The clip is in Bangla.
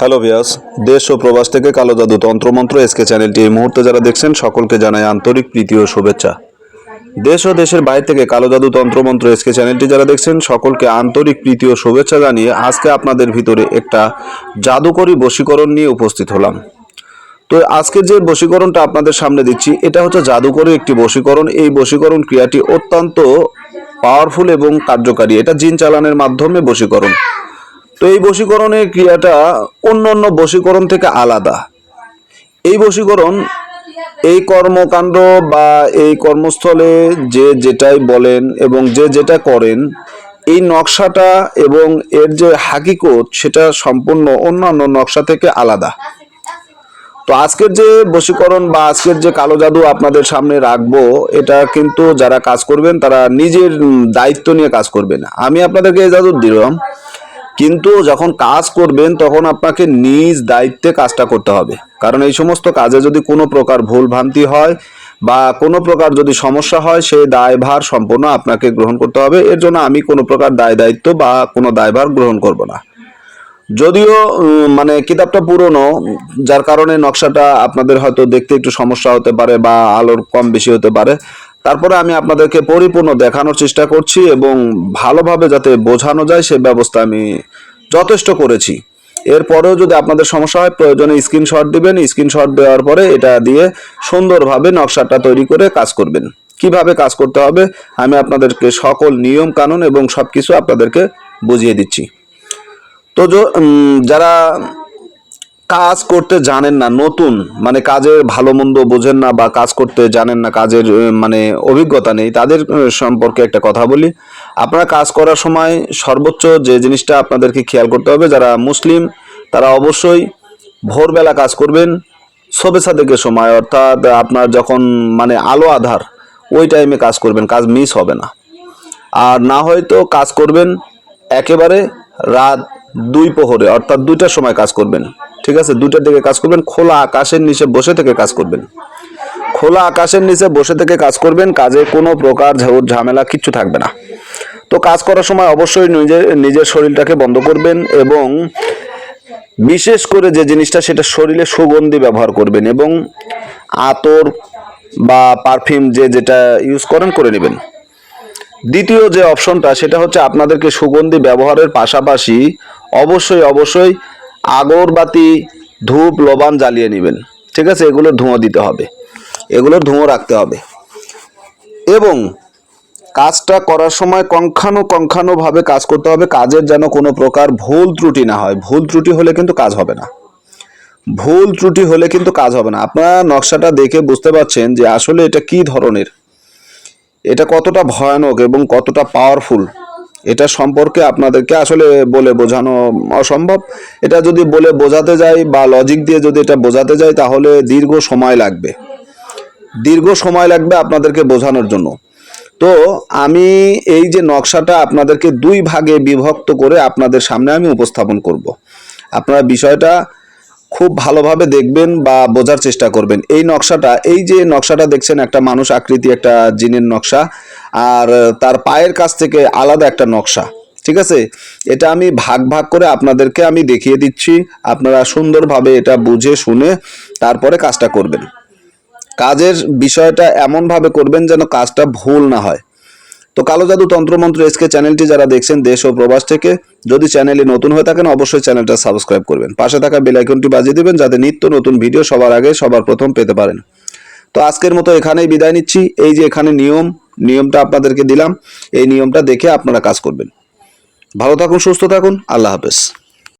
হ্যালো ভিয়াস দেশ ও প্রবাস থেকে কালো জাদু তন্ত্রমন্ত্র এসকে চ্যানেলটি এই মুহূর্তে যারা দেখছেন, সকলকে জানাই আন্তরিক প্রীতি ও শুভেচ্ছা। দেশ ও দেশের বাইরে থেকে কালো জাদু তন্ত্রমন্ত্র এসকে চ্যানেলটি যারা দেখছেন, সকলকে আন্তরিক প্রীতি ও শুভেচ্ছা জানিয়ে আজকে আপনাদের ভিতরে একটা জাদুকরী বশীকরণ নিয়ে উপস্থিত হলাম। তো আজকের যে বশীকরণটা আপনাদের সামনে দিচ্ছি, এটা হচ্ছে জাদুকরী একটি বশীকরণ। এই বশীকরণ ক্রিয়াটি অত্যন্ত পাওয়ারফুল এবং কার্যকারী। এটা জিন চালানের মাধ্যমে বশীকরণ। তো এই বশীকরণের ক্রিয়াটা অন্য অন্য বশীকরণ থেকে আলাদা। এই বশীকরণ এই কর্মকাণ্ড বা এই কর্মস্থলে যে যেটাই বলেন এবং যে যেটা করেন, এই নকশাটা এবং এর যে হাকিকত সেটা সম্পূর্ণ অন্যান্য নকশা থেকে আলাদা। তো আজকের যে বশীকরণ বা আজকের যে কালো জাদু আপনাদের সামনে রাখব, এটা কিন্তু যারা কাজ করবেন তারা নিজের দায়িত্ব নিয়ে কাজ করবেন আমি আপনাদেরকে এই জাদু দিলাম। কিন্তু যখন কাজ করবেন, তখন আপনাকে নিজ দায়িত্বে কাজটা করতে হবে। কারণ এই সমস্ত কাজে যদি কোনো প্রকার ভুল ভ্রান্তি হয় বা কোনো প্রকার যদি সমস্যা হয়, সেই দায়ভার সম্পূর্ণ আপনাকে গ্রহণ করতে হবে। এর জন্য আমি কোনো প্রকার দায় দায়িত্ব বা কোনো দায়ভার গ্রহণ করব না। যদিও মানে কিতাবটা পুরনো, যার কারণে নকশাটা আপনাদের হয়তো দেখতে একটু সমস্যা হতে পারে বা আলোর কম বেশি হতে পারে। তারপরে আমি আপনাদেরকে পরিপূর্ণ দেখানোর চেষ্টা করছি এবং ভালোভাবে যাতে বোঝানো যায়, সে ব্যবস্থা আমি যথেষ্ট করেছি। এরপরেও যদি আপনাদের সমস্যা হয়, প্রয়োজনে স্ক্রিনশট দিবেন। স্ক্রিনশট দেওয়ার পরে এটা দিয়ে সুন্দরভাবে নকশাটা তৈরি করে কাজ করবেন। কীভাবে কাজ করতে হবে, আমি আপনাদেরকে সকল নিয়ম, কানুন এবং সব কিছু আপনাদেরকে বুঝিয়ে দিচ্ছি। তো যারা কাজ করতে জানেন না, নতুন মানে কাজের ভালো মন্দ বোঝেন না বা কাজ করতে জানেন না, কাজের মানে অভিজ্ঞতা নেই, তাদের সম্পর্কে একটা কথা বলি। আপনারা কাজ করার সময় সর্বোচ্চ যে জিনিসটা আপনাদেরকে খেয়াল করতে হবে, যারা মুসলিম, তারা অবশ্যই ভোরবেলা কাজ করবেন সবে সাদেকের সময়, অর্থাৎ আপনার যখন মানে আলো আধার, ওই টাইমে কাজ করবেন, কাজ মিস হবে না। আর না হয়তো কাজ করবেন একেবারে রাত দুই প্রহরে অর্থাৎ দুইটার সময় কাজ করবেন। ঠিক আছে? দুইটার দিকে কাজ করবেন, খোলা আকাশের নিচে বসে থেকে কাজ করবেন। খোলা আকাশের নিচে বসে থেকে কাজ করবেন, কাজে কোনো প্রকার ঝামেলা কিচ্ছু থাকবে না। তো কাজ করার সময় অবশ্যই নিজের নিজের শরীরটাকে বন্ধ করবেন এবং বিশেষ করে যে জিনিসটা, সেটা শরীরে সুগন্ধি ব্যবহার করবেন এবং আতর বা পারফিউম যে যেটা ইউজ করেন, করে নেবেন। দ্বিতীয় যে অপশনটা, সেটা হচ্ছে আপনাদেরকে সুগন্ধি ব্যবহারের পাশাপাশি অবশ্যই অবশ্যই আগরবাতি, ধূপ, লবান জ্বালিয়ে নেবেন। ঠিক আছে? এগুলোর ধোঁয়া দিতে হবে। এগুলোর ধোঁয়া রাখতে হবে। এবং কাজটা করার সময় কঙ্খানো কঙ্খানো ভাবে কাজ করতে হবে। কাজের যেন কোনো প্রকার ভুল ত্রুটি না হয়। ভুল ত্রুটি হলে কিন্তু কাজ হবে না। ভুল ত্রুটি হলে কিন্তু কাজ হবে না। আপনারা নকশাটা দেখে বুঝতে পারছেন যে আসলে এটা কি ধরনের। এটা কতটা ভয়ানক এবং কতটা পাওয়ারফুল এটা সম্পর্কে আপনাদেরকে আসলে বলে বোঝানো অসম্ভব। এটা যদি বলে বোঝাতে যাই বা লজিক দিয়ে যদি এটা বোঝাতে যাই, তাহলে দীর্ঘ সময় লাগবে। দীর্ঘ সময় লাগবে আপনাদেরকে বোঝানোর জন্য। তো আমি এই যে নকশাটা আপনাদেরকে দুই ভাগে বিভক্ত করে আপনাদের সামনে আমি উপস্থাপন করব। আপনারা বিষয়টা খুব ভালোভাবে দেখবেন বা বোঝার চেষ্টা করবেন। এই নকশাটা, এই যে নকশাটা দেখছেন, একটা মানুষ আকৃতি, একটা জিনের নকশা, আর তার পায়ের কাছ থেকে আলাদা একটা নকশা, ঠিক আছে? এটা আমি ভাগ ভাগ করে আপনাদেরকে আমি দেখিয়ে দিচ্ছি। আপনারা সুন্দরভাবে এটা বুঝে, শুনে তারপরে কাজটা করবেন। কাজের বিষয়টা এমনভাবে করবেন যেন কাজটা ভুল না হয়। তো কালো জাদু তন্ত্রমন্ত্র এসকে চ্যানেলটি যারা দেখছেন দেশ ও প্রবাস থেকে, যদি চ্যানেলে নতুন হয়ে থাকেন, অবশ্যই চ্যানেলটা সাবস্ক্রাইব করবেন। পাশে থাকা বেল আইকনটি বাজিয়ে দিবেন যাতে নিত্য নতুন ভিডিও সবার আগে, সবার প্রথম পেতে পারেন। তো আজকের মতো এখানেই বিদায় নিচ্ছি। এই যে এখানে নিয়ম, নিয়মটা আপনাদেরকে দিলাম। এই নিয়মটা দেখে আপনারা কাজ করবেন। ভালো থাকুন, সুস্থ থাকুন। আল্লাহ হাফেজ।